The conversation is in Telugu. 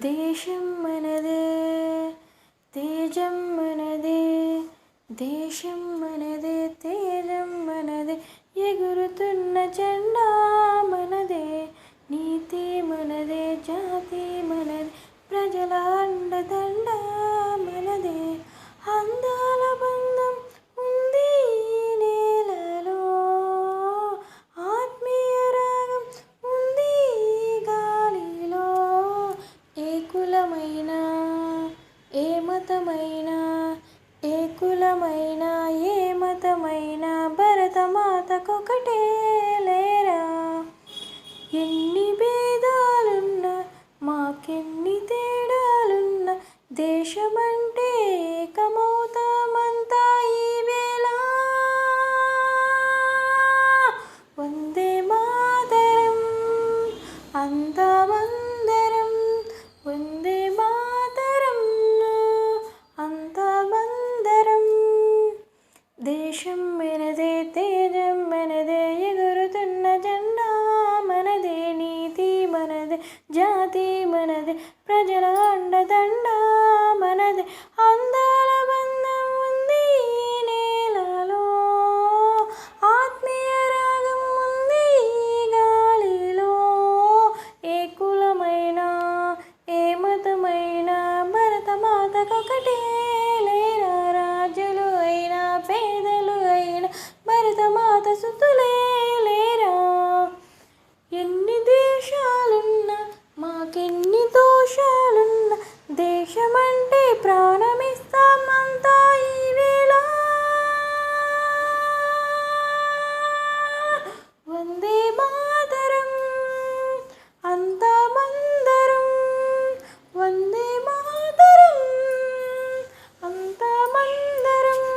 దేశం మనదే తేజం మనదే దేశం మనదే తేజం మనదే ఎగురుతున్న జెండా ఏ మతమైనా ఏ కులమైనా ఏ మతమైనా భరతమాతకొకటే లేరా? ఎన్ని భేదాలున్నా మాకెన్ని తేడాలున్నా దేశమై దేశం మనదే తేజం మనదే ఎగురుతున్న జెండా మనదే నీతి మనదే జాతి మనదే ప్రజల అండదండ మనదే అందాల బంధం ఉంది నేలలో ఆత్మీయ రాగం ఉంది గాలిలో ఏ కులమైనా ఏ మతమైనా భరతమాతకొకటే